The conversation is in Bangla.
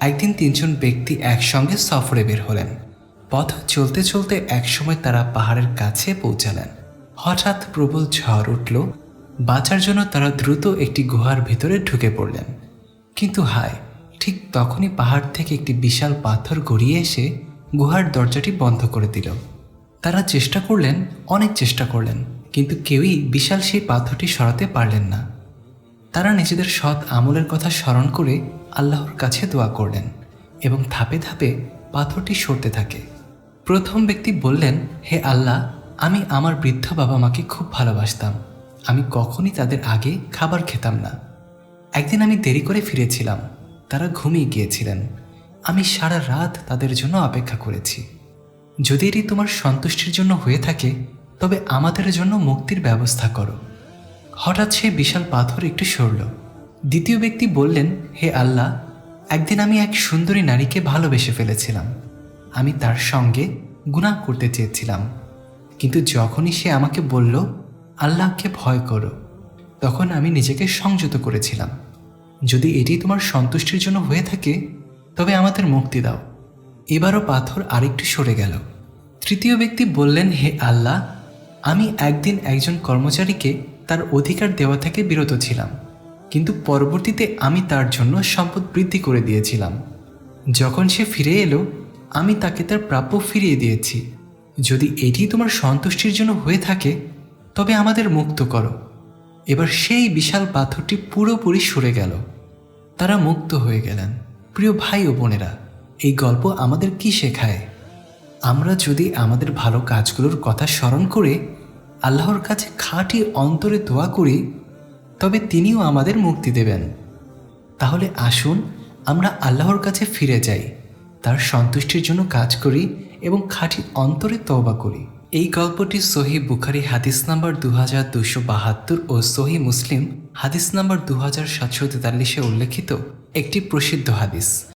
একদিন তিনজন ব্যক্তি একসঙ্গে সফরে বের হলেন। পথ চলতে চলতে একসময় তারা পাহাড়ের কাছে পৌঁছালেন। হঠাৎ প্রবল ঝড় উঠল। বাঁচার জন্য তারা দ্রুত একটি গুহার ভেতরে ঢুকে পড়লেন। কিন্তু হায়, ঠিক তখনই পাহাড় থেকে একটি বিশাল পাথর গড়িয়ে এসে গুহার দরজাটি বন্ধ করে দিল। তারা চেষ্টা করলেন, অনেক চেষ্টা করলেন, কিন্তু কেউই বিশাল সেই পাথরটি সরাতে পারলেন না। তারা নিজেদের সৎ আমলের কথা স্মরণ করে আল্লাহর কাছে দোয়া করলেন এবং ধাপে ধাপে পাথরটি সরতে থাকে। প্রথম ব্যক্তি বললেন, হে আল্লাহ, আমি আমার বৃদ্ধ বাবা মাকে খুব ভালোবাসতাম। আমি কখনই তাদের আগে খাবার খেতাম না। একদিন আমি দেরি করে ফিরেছিলাম। তারা ঘুমিয়ে গিয়েছিলেন। আমি সারা রাত তাদের জন্য অপেক্ষা করেছি। যদি এটি তোমার সন্তুষ্টির জন্য হয়ে থাকে, তবে আমাদের জন্য মুক্তির ব্যবস্থা করো। হঠাৎ সেই বিশাল পাথর একটু সরল। দ্বিতীয় ব্যক্তি বললেন, হে আল্লাহ, একদিন আমি এক সুন্দরী নারীকে ভালোবেসে ফেলেছিলাম। আমি তার সঙ্গে গুনাহ করতে চেয়েছিলাম। কিন্তু যখনই সে আমাকে বলল, আল্লাহকে ভয় করো তখন আমি নিজেকে সংযত করেছিলাম। যদি এটি তোমার সন্তুষ্টির জন্য হয়ে থাকে, তবে আমাদের মুক্তি দাও। এবারও পাথর আরেকটু সরে গেল। তৃতীয় ব্যক্তি বললেন, হে আল্লাহ, আমি একদিন একজন কর্মচারীকে তার অধিকার দেওয়া থেকে বিরত ছিলাম। কিন্তু পরবর্তীতে আমি তার জন্য সম্পদ বৃদ্ধি করে দিয়েছিলাম। যখন সে ফিরে এলো, আমি তাকে তার প্রাপ্য ফিরিয়ে দিয়েছি। যদি এটি তোমার সন্তুষ্টির জন্য হয়ে থাকে, তবে আমাদের মুক্ত করো। এবার সেই বিশাল পাথরটি পুরোপুরি সরে গেল। তারা মুক্ত হয়ে গেলেন। প্রিয় ভাই ও বোনেরা, এই গল্প আমাদের কি শেখায়? আমরা যদি আমাদের ভালো কাজগুলোর কথা স্মরণ করে, আল্লাহর কাছে খাঁটি অন্তরে দোয়া করি তবে তিনিও আমাদের মুক্তি দেবেন। তাহলে আসুন, আমরা আল্লাহর কাছে ফিরে যাই, তার সন্তুষ্টির জন্য কাজ করি এবং খাঁটি অন্তরে তওবা করি। এই গল্পটি সহি বুখারি হাদিস নাম্বার দু হাজার দুশো বাহাত্তর ও সহি মুসলিম হাদিস নাম্বার দু হাজার সাতশো তেতাল্লিশে উল্লেখিত একটি প্রসিদ্ধ হাদিস।